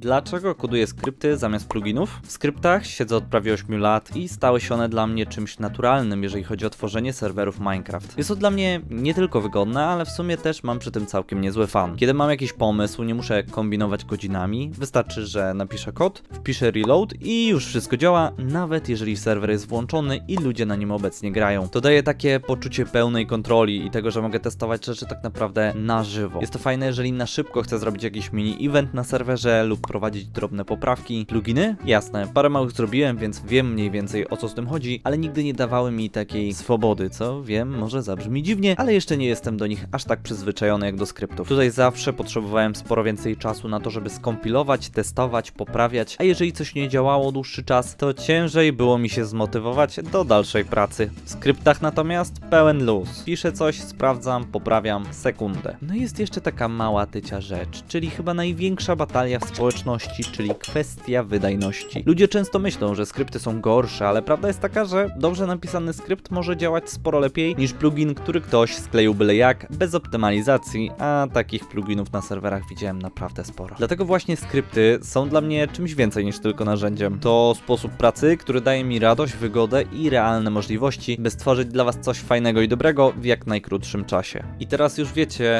Dlaczego koduję skrypty zamiast pluginów? W skryptach siedzę od prawie 8 lat i stały się one dla mnie czymś naturalnym, jeżeli chodzi o tworzenie serwerów Minecraft. Jest to dla mnie nie tylko wygodne, ale w sumie też mam przy tym całkiem niezły fan. Kiedy mam jakiś pomysł, nie muszę kombinować godzinami, wystarczy, że napiszę kod, wpiszę reload i już wszystko działa, nawet jeżeli serwer jest włączony i ludzie na nim obecnie grają. To daje takie poczucie pełnej kontroli i tego, że mogę testować rzeczy tak naprawdę na żywo. Jest to fajne, jeżeli na szybko chcę zrobić jakiś mini event na serwerze lub prowadzić drobne poprawki. Pluginy? Jasne, parę małych zrobiłem, więc wiem mniej więcej o co z tym chodzi, ale nigdy nie dawały mi takiej swobody, co wiem, może zabrzmi dziwnie, ale jeszcze nie jestem do nich aż tak przyzwyczajony jak do skryptów. Tutaj zawsze potrzebowałem sporo więcej czasu na to, żeby skompilować, testować, poprawiać, a jeżeli coś nie działało dłuższy czas, to ciężej było mi się zmotywować do dalszej pracy. W skryptach natomiast pełen luz. Piszę coś, sprawdzam, poprawiam, sekundę. No i jest jeszcze taka mała tycia rzecz, czyli chyba największa batalia w społeczności, czyli kwestia wydajności. Ludzie często myślą, że skrypty są gorsze, ale prawda jest taka, że dobrze napisany skrypt może działać sporo lepiej niż plugin, który ktoś skleił byle jak, bez optymalizacji, a takich pluginów na serwerach widziałem naprawdę sporo. Dlatego właśnie skrypty są dla mnie czymś więcej niż tylko narzędziem. To sposób pracy, który daje mi radość, wygodę i realne możliwości, by stworzyć dla Was coś fajnego i dobrego w jak najkrótszym czasie. I teraz już wiecie,